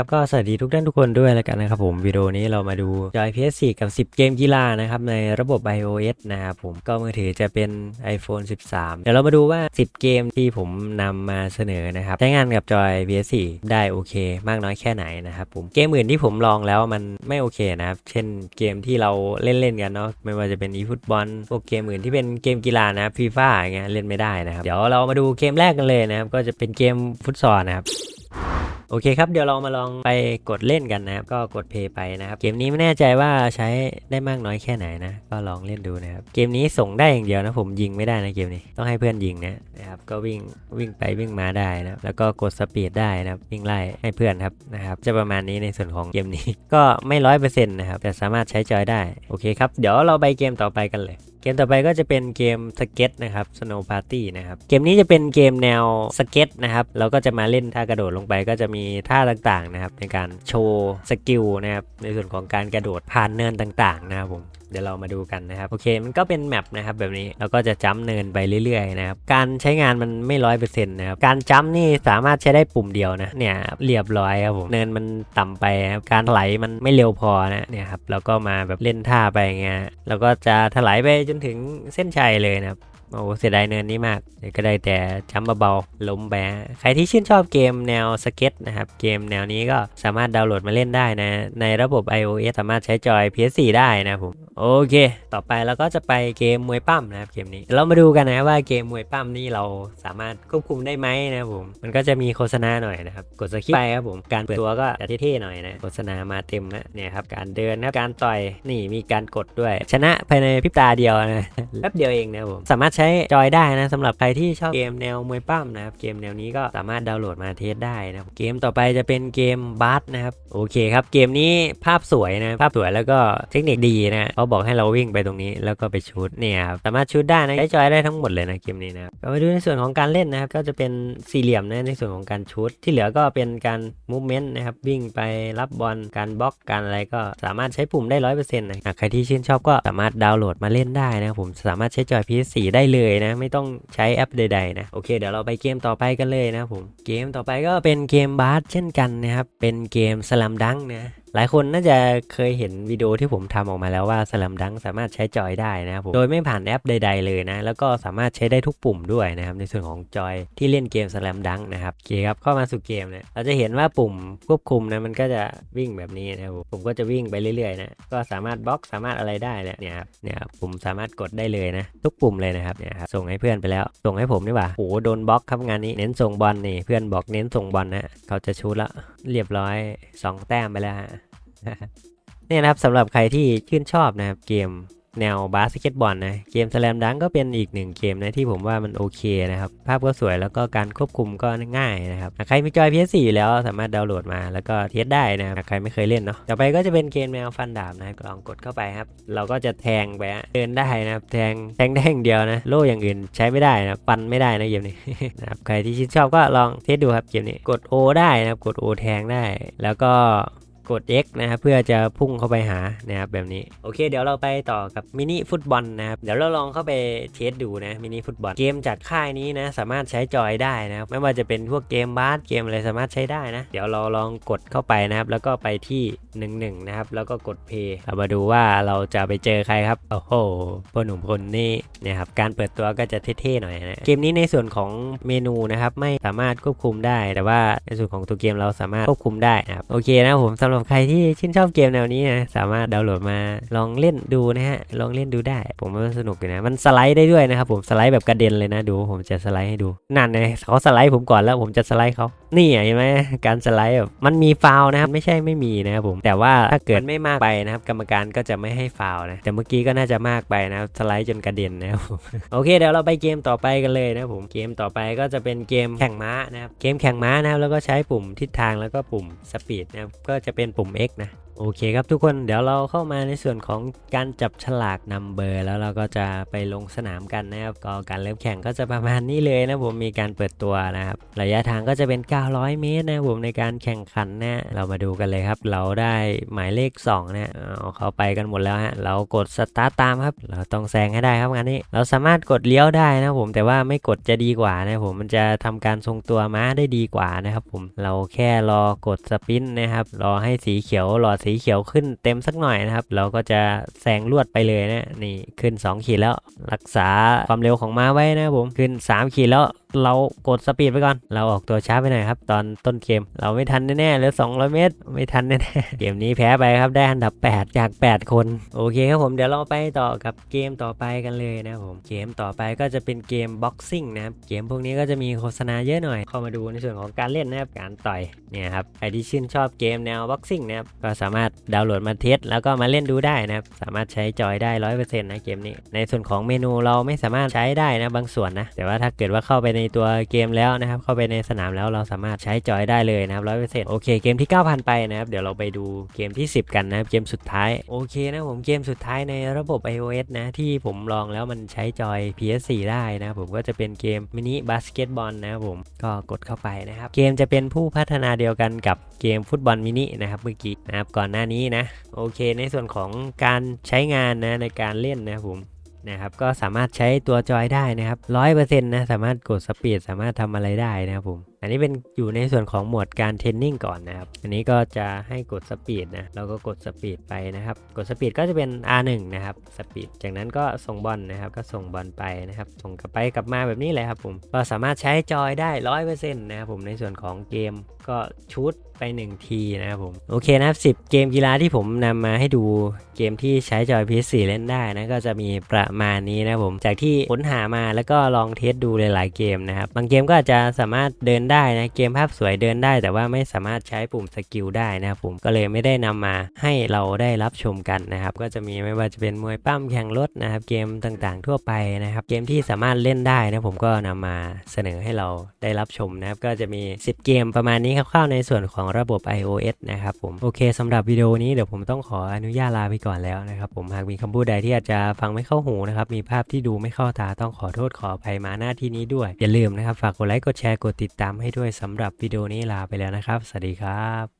ครับก็สวัสดีทุกท่านทุกคนด้วยแล้วกันนะครับผมวิดีโอนี้เรามาดูจอย PS4 กับ 10 เกมกีฬานะครับในระบบ iOS นะครับผมก็มือถือจะเป็น iPhone 13 เดี๋ยวเรามาดูว่า 10 เกมที่ผมนำมาเสนอนะครับใช้งานกับจอย PS4 ได้โอเค มากน้อยแค่ไหนนะครับผมเกมอื่นที่ผมลองแล้วมันไม่โอเคนะครับเช่นเกมที่เราเล่นๆกันเนาะไม่ว่าจะเป็น eFootball พวกเกมอื่นที่เป็นเกมกีฬานะครับ FIFA อย่างเงี้ยเล่นไม่ได้นะครับเดี๋ยวเรามาดูเกมแรกกันเลยนะครับก็จะเป็นเกมฟุตซอลนะครับ โอเคครับ เดี๋ยวเรามาลองไปกดเล่นกันนะครับ ก็กดเพย์ไปนะครับ เกมนี้ไม่แน่ใจว่าใช้ได้มากน้อยแค่ไหนนะ ก็ลองเล่นดูนะครับ เกมนี้ส่งได้อย่างเดียวนะผมยิงไม่ได้นะเกมนี้ ต้องให้เพื่อนยิงนะนะครับ ก็วิ่งวิ่งไปวิ่งมาได้นะ แล้วก็กดสปีดได้นะครับ วิ่งไล่ให้เพื่อนครับนะครับ จะประมาณนี้ในส่วนของเกมนี้ ก็ไม่ร้อยเปอร์เซ็นต์นะครับ แต่สามารถใช้จอยได้ โอเคครับ เดี๋ยวเราไปเกมต่อไปกันเลยเกมต่อไปก็จะเป็นเกมสเก็ตนะครับ Snow Party นะครับ เกมนี้จะเป็นเกมแนวสเก็ตนะครับ เราก็จะมาเล่นท่ากระโดดลงไปก็จะมีท่าต่างๆนะครับ ในการโชว์สกิลนะครับ ในส่วนของการกระโดดผ่านเนินต่างๆนะครับผม เดี๋ยวเรามาดูกันนะครับ โอเค มันก็เป็นแมปนะครับแบบนี้แล้วก็จะจ้ำเนินไปเรื่อยๆนะครับ การใช้งานมันไม่ร้อยเปอร์เซ็นต์นะครับ การจ้ำนี่สามารถใช้ได้ปุ่มเดียวนะ เนี่ยเรียบร้อยครับผม เนินมันต่ำไปครับ การถลายมันไม่เร็วพอนะเนี่ยครับ แล้วก็มาแบบเล่นท่าไปอย่างเงี้ย แล้วก็จะถลายไปจนถึงเส้นชัยเลยนะครับ โอ้เสียดายเนินนี้มากเดี๋ยวก็ได้แต่จัมป์เบาๆล้มแบะใครที่ชื่นชอบเกมแนวสเก็ตนะครับ เกมแนวนี้ก็สามารถดาวน์โหลดมาเล่นได้นะ ในระบบ iOS สามารถใช้จอย PS4 ได้นะผม โอเค ต่อไปเราก็จะไปเกมมวยปั้มนะครับเกมนี้ เรามาดูกันนะว่าเกมมวยปั้มนี่เราสามารถควบคุมได้ไหมนะผม มันก็จะมีโฆษณาหน่อยนะครับ กดสคิปไปครับผม การเปิดตัวก็จะเท่ๆหน่อยนะ โฆษณามาเต็มนะเนี่ยครับ การเดินนะครับการต่อย นี่มีการกดด้วย ชนะภายในพริบตาเดียวนะ แป๊บเดียวเองนะผม สามารถใช้จอยได้นะสำหรับใครที่ชอบเกมแนวมวยปั้มนะครับ เกมแนวนี้ก็สามารถดาวน์โหลดมาเทสได้นะเกมต่อไปจะเป็นเกมบาสนะครับโอเคครับเกมนี้ภาพสวยนะภาพสวยแล้วก็เทคนิคดีนะเขาบอกให้เราวิ่งไปตรงนี้แล้วก็ไปชูดเนี่ยครับสามารถชูดได้นะใช้จอยได้ทั้งหมดเลยนะเกมนี้นะครับมาดูในส่วนของการเล่นนะครับก็จะเป็นสี่เหลี่ยมนะในส่วนของการชูดที่เหลือก็เป็นการมูฟเมนต์นะครับวิ่งไปรับบอลการบล็อกการอะไรก็สามารถใช้ปุ่มได้ร้อยเปอร์เซ็นต์นะใครที่ชื่นชอบก็สามารถดาวน์โหลดมาเล่นได้นะผมสามารถใช้จอย PS4 ได้เลยนะ ไม่ต้องใช้แอปใดๆนะ โอเค เดี๋ยวเราไปเกมต่อไปกันเลยนะผม เกมต่อไปก็เป็นเกมบาสเช่นกันนะครับ เป็นเกมสลัมดังนะ หลายคนน่าจะเคยเห็นวิดีโอที่ผมทำออกมาแล้วว่าสลัมดังสามารถใช้จอยได้นะครับผมโดยไม่ผ่านแอปใด ๆ เลยนะ แล้วก็สามารถใช้ได้ทุกปุ่มด้วยนะครับ ในส่วนของจอยที่เล่นเกมสลัมดังนะครับโอเคครับเข้ามาสู่เกมเนี่ยเราจะเห็นว่าปุ่มควบคุมนะมันก็จะวิ่งแบบนี้นะครับผมก็จะวิ่งไปเรื่อยๆนะก็สามารถบล็อกสามารถอะไรได้เนี่ยเนี่ยครับเนี่ยครับผมสามารถกดได้เลยนะ ทุกปุ่มเลยนะครับเนี่ยครับส่งให้เพื่อนไปแล้ว ส่งให้ผมนี่หว่าโอ้โดนบล็อกครับงานนี้เน้นส่งบอลนี่เพื่อนบอกเน้นส่งบอลนะเขาจะชูละเรียบร้อยสองแต้มไปแล้วฮะ เนี่ยนะครับสำหรับใครที่ชื่นชอบนะครับเกมแนวบาสเกตบอลนะเกมสแลมดังก็เป็นอีกหนึ่งเกมนะที่ผมว่ามันโอเคนะครับ ภาพก็สวยแล้วก็การควบคุมก็ง่ายนะครับ ใครมีจอย PS4 อยู่แล้วสามารถดาวน์โหลดมาแล้วก็เทสได้นะครับใครไม่เคยเล่นเนาะต่อไปก็จะเป็นเกมแนวฟันดาบนะลองกดเข้าไปครับ เราก็จะแทงไปเดินได้นะครับแทงแทงได้อย่างเดียวนะ โล่อย่างอื่นใช้ไม่ได้นะปันไม่ได้นะเกมนี้นะครับใครที่ชื่นชอบก็ลองเทสดูครับเกมนี้กด O ได้นะครับกด O แทงได้ แล้วก็ กด X นะครับเพื่อจะพุ่งเข้าไปหานะครับแบบนี้โอเค เดี๋ยวเราไปต่อกับมินิฟุตบอลนะครับเดี๋ยวเราลองเข้าไปเทสดูนะมินิฟุตบอลเกมจากค่ายนี้นะสามารถใช้จอยได้นะครับไม่ว่าจะเป็นพวกเกมบาสเกมอะไรสามารถใช้ได้นะ เดี๋ยวเราลองกดเข้าไปนะครับ แล้วก็ไปที่1นึนะครับแล้วก็กดเพย์เรามาดูว่าเราจะไปเจอใครครับโอ้โหพ่อหนุ่มคนนี้เนี่ยครับการเปิดตัวก็จะเท่ๆหน่อยนะเกมนี้ในส่วนของเมนูนะครับไม่สามารถควบคุมได้ แต่ว่าในส่วนของตัวเกมเราสามารถควบคุมได้นะครับโอเคนะผมสำหรับใครที่ชื่นชอบเกมแนวนี้นะสามารถดาวน์โหลดมาลองเล่นดูนะฮะลองเล่นดูได้ ผมว่าสนุกอยู่นะมันสไลด์ได้ด้วยนะครับผมสไลด์แบบกระเด็นเลยนะดู ผมจะสไลด์ให้ดูนั่นไงเขาสไลด์ผมก่อนแล้วผมจะสไลด์เขานี่เห็นไหมการสไลด์แบบมันมีฟาวนะครับไม่ใช่ไม่มีนะครับผมแต่ว่าถ้าเกิดไม่มากไปนะครับกรรมการก็จะไม่ให้ฟาวนะแต่เมื่อกี้ก็น่าจะมากไปนะครับสไลด์จนกระเด็นนะครับโอเคเดี๋ยวเราไปเกมต่อไปกันเลยนะครับผมเกมต่อไปก็จะเป็นเกมแข่งม้านะครับเกมแข่งม้านะครับแล้วก็ใช้ปุ่มทิศทางแล้วก็ปุ่มสปีดนะครับก็จะเป็นปุ่ม X นะโอเคครับทุกคนเดี๋ยวเราเข้ามาในส่วนของการจับฉลากนำเบอร์แล้วเราก็จะไปลงสนามกันนะครับก็การเริ่มแข่งก็จะประมาณนี้เลยนะผมมีการเปิดตัวนะครับระยะทางก็จะเป็น 900 เมตรนะผมในการแข่งขันนะเรามาดูกันเลยครับ เราได้หมายเลข2นะเอาเขาไปกันหมดแล้วฮะเรากดสตาร์ตตามครับ เราต้องแซงให้ได้ครับงานนี้เราสามารถกดเลี้ยวได้นะผมแต่ว่าไม่กดจะดีกว่านะผมมันจะทำการทรงตัวม้าได้ดีกว่านะครับผมเราแค่รอกดสปินนะครับรอให้สีเขียวหลอดสีเขียวขึ้นเต็มสักหน่อยนะครับ เราก็จะแซงลวดไปเลยนะนี่ขึ้น 2 ขีดแล้ว รักษาความเร็วของม้าไว้นะผมขึ้น 3 ขีดแล้วเรากดสปีดไปก่อน เราออกตัวช้าไปหน่อยครับ ตอนต้นเกม เราไม่ทันแน่ๆเหลือ200 เมตร ไม่ทันแน่ๆ เกมนี้แพ้ไปครับ ได้อันดับ 8 จาก 8 คน โอเคครับผม เดี๋ยวเราไปต่อกับเกมต่อไปกันเลยนะครับผม เกมต่อไปก็จะเป็นเกมบ็อกซิ่งนะครับ เกมพวกนี้ก็จะมีโฆษณาเยอะหน่อย เข้ามาดูในส่วนของการเล่นนะครับ การต่อย เนี่ยครับ ใครที่ชื่นชอบเกมแนวบ็อกซิ่งนะครับ ก็สามารถดาวน์โหลดมาเทสแล้วก็มาเล่นดูได้นะครับ สามารถใช้จอยได้ร้อยเปอร์เซ็นต์นะเกมนี้ ในส่วนของเมนูเราไม่สามารถใช้ได้นะบางส่วนนะ แต่ว่าถ้าเกิดว่าเข้าไปในในตัวเกมแล้วนะครับ เข้าไปในสนามแล้วเราสามารถใช้จอยได้เลยนะครับร้อยเปอร์เซ็นต์โอเคเกมที่ 9,000 ไปนะครับ เดี๋ยวเราไปดูเกมที่ 10 กันนะครับ เกมสุดท้าย โอเคนะผมเกมสุดท้ายในระบบ iOS นะ ที่ผมลองแล้วมันใช้จอย PS4 ได้นะผมก็จะเป็นเกมมินิบาสเกตบอลนะครับผมก็กดเข้าไปนะครับ เกมจะเป็นผู้พัฒนาเดียวกันกับเกมฟุตบอลมินินะครับเมื่อกี้นะครับก่อนหน้านี้นะโอเค ในส่วนของการใช้งานนะในการเล่นนะครับผม นะครับก็สามารถใช้ตัวจอยได้นะครับร้อยเปอร์เซ็นต์นะสามารถกดสปีดสามารถทำอะไรได้นะครับผมอันนี้เป็นอยู่ในส่วนของหมวดการเทรนนิ่งก่อนนะครับ อันนี้ก็จะให้กดสปีดนะ เราก็กดสปีดไปนะครับ กดสปีดก็จะเป็น R1 นะครับ สปีด จากนั้นก็ส่งบอลนะครับ ก็ส่งบอลไปนะครับ ส่งกลับไปกลับมาแบบนี้เลยครับผม ก็สามารถใช้จอยได้ร้อยเปอร์เซ็นต์นะครับผมในส่วนของเกมก็ชุดไป 1 ทีนะครับผม โอเคนะครับ10 เกมกีฬาที่ผมนำมาให้ดูเกมที่ใช้จอย PS4 เล่นได้นะก็จะมีประมาณนี้นะครับผม จากที่ค้นหามาแล้วก็ลองเทสดูหลายๆเกมนะครับ บางเกมก็อาจจะสามารถเดินได้นะ เกมภาพสวยเดินได้ แต่ว่าไม่สามารถใช้ปุ่มสกิลได้นะครับผมก็เลยไม่ได้นำมาให้เราได้รับชมกันนะครับ ก็จะมีไม่ว่าจะเป็นมวยปั้มแข่งรถนะครับ เกมต่างๆ ทั่วไปนะครับ เกมที่สามารถเล่นได้นะผมก็นำมาเสนอให้เราได้รับชมนะครับ ก็จะมี 10 เกมประมาณนี้คร่าวๆในส่วนของระบบ iOS นะครับผมโอเคสำหรับวิดีโอนี้เดี๋ยวผมต้องขออนุญาตลาไปก่อนแล้วนะครับผมหากมีคำพูดใดที่อาจจะฟังไม่เข้าหูนะครับมีภาพที่ดูไม่เข้าตาต้องขอโทษขออภัยมาหน้าที่นี้ด้วยอย่าลืมนะครับฝากกดไลค์กดแชร์กดติดตามให้ด้วยสำหรับวิดีโอนี้ลาไปแล้วนะครับ สวัสดีครับ